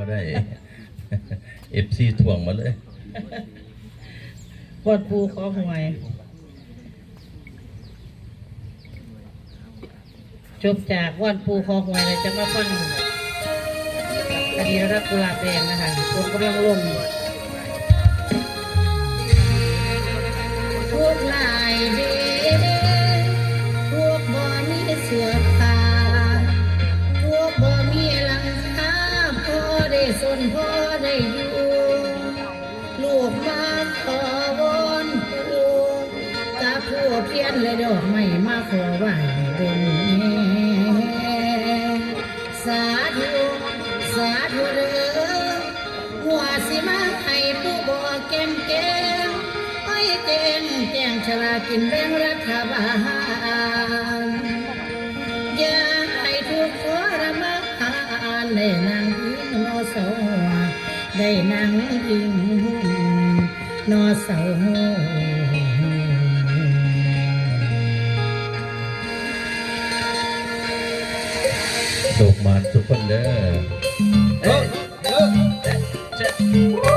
ก็ได้เอฟซีถ่วงมาเลยปวดปูขอหวยจบจากวันปูคอหวยเลยจะมาฟังคดีรักกุหลาบแดงนะคะคนกำลังลง ไม้มาขอไหวเดินสาธุสาธุเด้อหัวสิมาให้ผู้บ่แก้มแก้มไอ้แจ้งแจ้งฉลากินแบ่งรัฐบาลอย่าให้ทุกข์ทรมานได้นั่งพิงนอเสาได้นั่งพิงนอเสา โชคมาทุกคนเด้อ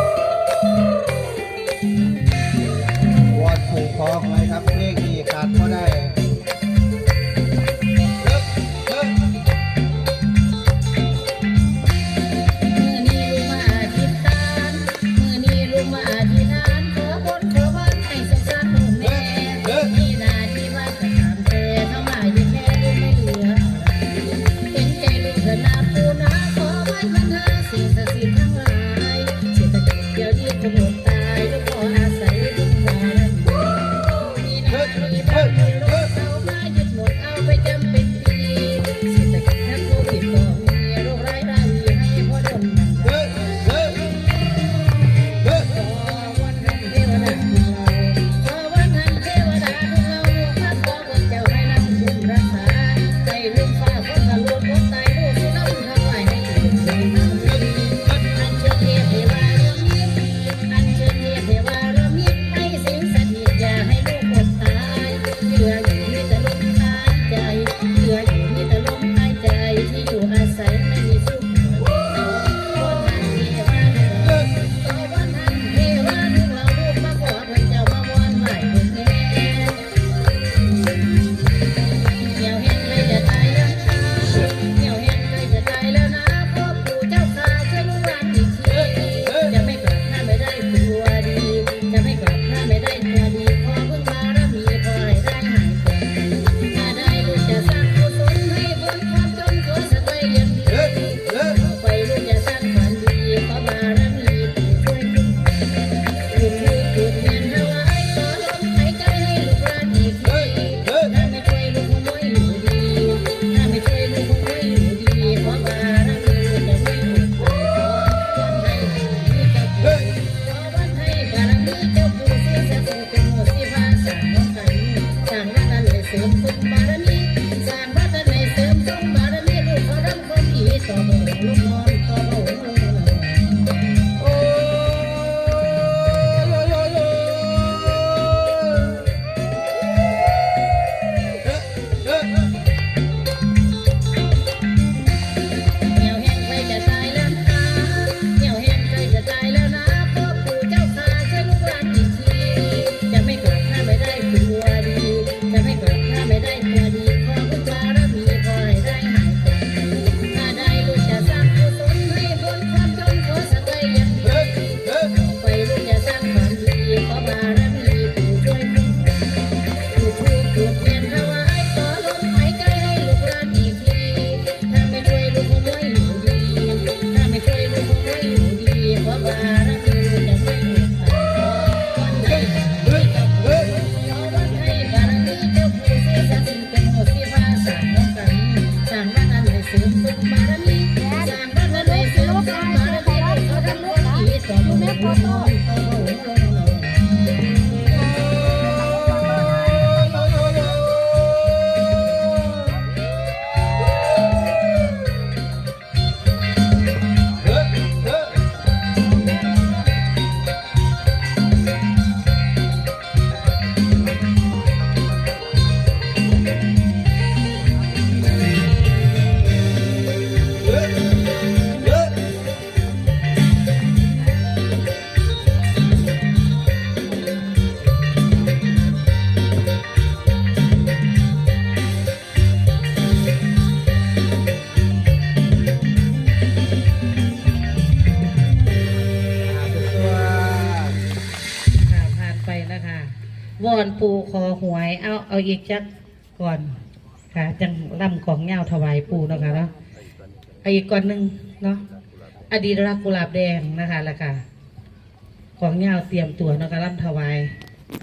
แม่ขอโทษ วอนปูคอหวย เอาเอาอีกจักก่อนค่ะจังล่ำของเงาถวายปูนะคะเนาะเอาอีกก่อนหนึ่งเนาะอดีตรักกุหลาบแดงนะคะแล้วค่ะ ของเงาเตรียมตัวนะคะล่ำถวาย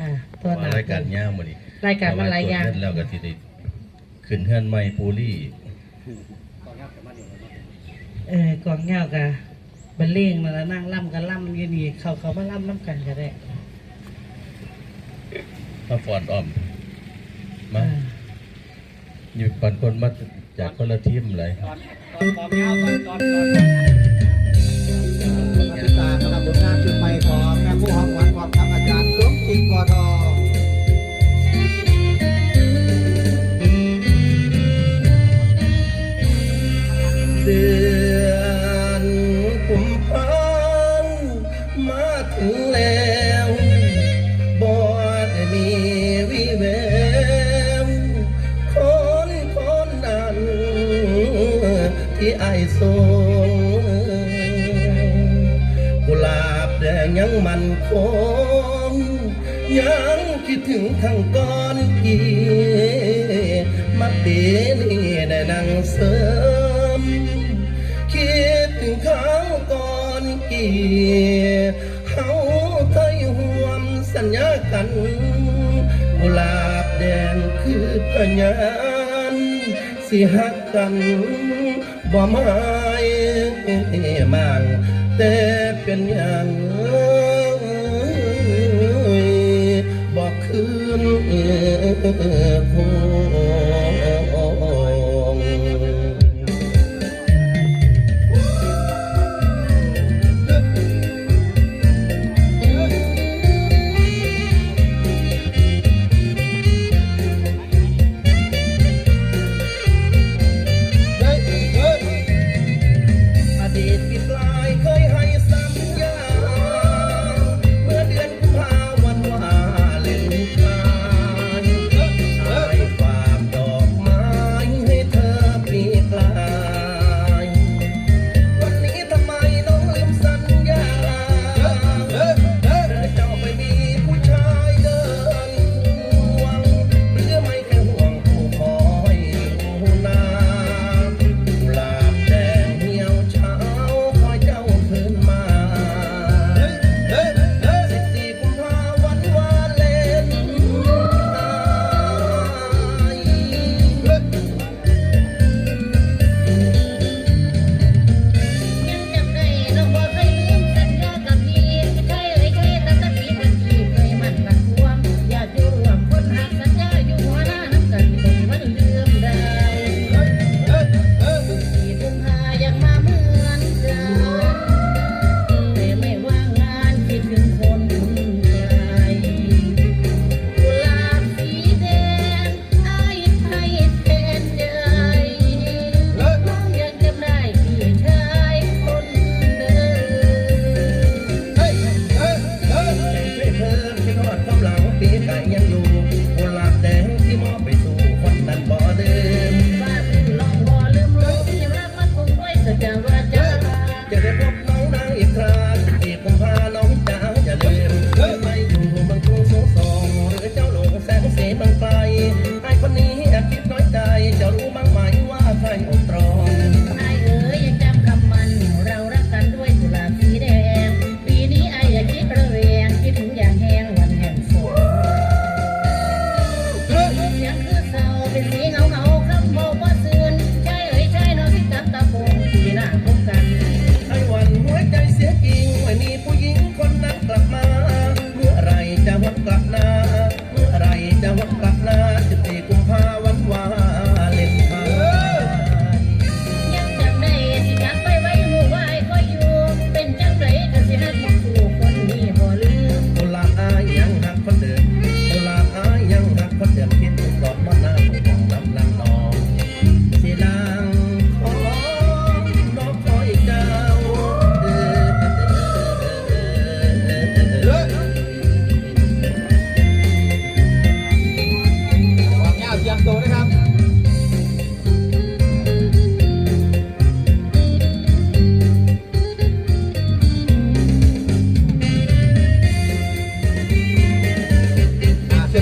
อ่าตัวหนารายการเงาหมดนี่รายการมันหลายอย่างแล้วก็ที่ไดขึ้นเฮือนไม้ปูรี่เออกองเงากะบันเลงมาแล้วนั่งล่ำกันล่ำยืนดีเขาเขามาล่ำล่ำกันก็ได้ มาฟอนออม มาอยู่ปันคนมาจากคนละทีมเลย ตอนตอนตอนตอน สูงกุหลาบแดงยังมันคงยังคิดถึงทางก้อนกี่มักดีนี่ได้นั่งเสริม คิดถึงข้างก้อนกีเฮาเคยห่วมสัญญากันกุหลาบแดงคือพยานสิหักกัน บ่หมายมั่งแต่เป็นอย่าง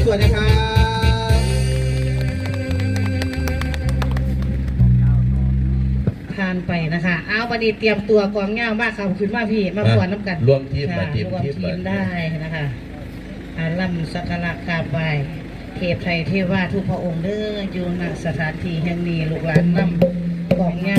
สวยนะครับผ่านไปนะคะ เอาบันนี้เตรียมตัวกองเงามากค่ะขึ้นมาพี่ มาปวนน้ำกันรวมทีมค่ะมาทีมรวมทีมทีมได้นะคะอาลัมสักการะกราบไหว้เทพไทยเทวาทุกพระองค์เด้ออยู่ณสถานที่แห่งนี้ลูกหลานนำกองเงา